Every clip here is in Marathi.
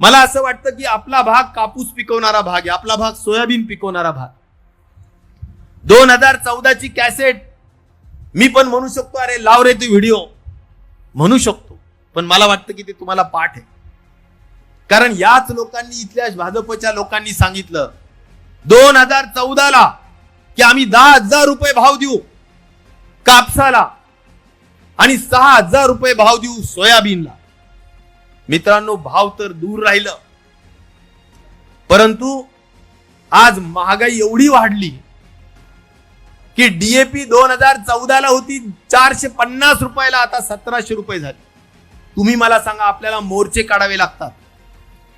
मला असं वाटतं की आपला भाग कापूस पिकवणारा भाग आहे आपला भाग सोयाबीन पिकवणारा भाग. दोन हजार चौदाची कॅसेट. मी पण म्हणू शकतो अरे लाव रे तू व्हिडिओ. म्हणू शकतो पण मला वाटतं की ते तुम्हाला पाठ आहे. कारण याच लोकांनी इथल्या भाजपच्या लोकांनी सांगितलं दोन हजार चौदाला की आम्ही दहा हजार रुपये भाव देऊ कापसाला आणि सहा हजार रुपये भाव देऊ सोयाबीनला. मित्रांनो भाव तर दूर राहिलं. परंतु आज महागाई एवढी वाढली की डीएपी दोन हजार चौदाला होती चारशे पन्नास रुपयाला आता सतराशे रुपये झाली. तुम्ही मला सांगा आपल्याला मोर्चे काढावे लागतात.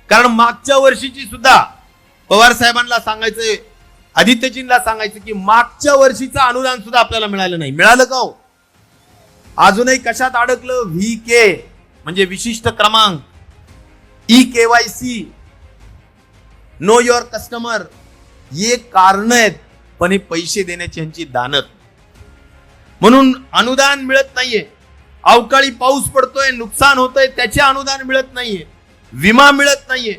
कारण मागच्या वर्षीची सुद्धा पवार साहेबांना सांगायचं आदित्यजींना सांगायचं की मागच्या वर्षीचं अनुदान सुद्धा आपल्याला मिळालं नाही. मिळालं का हो? अजूनही कशात अडकलं? V K. म्हणजे विशिष्ट क्रमांक. E KYC know your customer हे कारण आहेत पण हे पैसे देण्याची यांची दानत. म्हणून अनुदान मिळत नाहीये. अवकाळी पाऊस पडतोय नुकसान होतंय त्याचे अनुदान मिळत नाहीये. विमा मिळत नाहीये.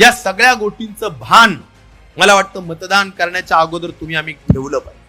या सगळ्या गोष्टींचं भान मला वाटतं मतदान करण्याच्या अगोदर तुम्ही आम्ही ठेवलं पाहिजे.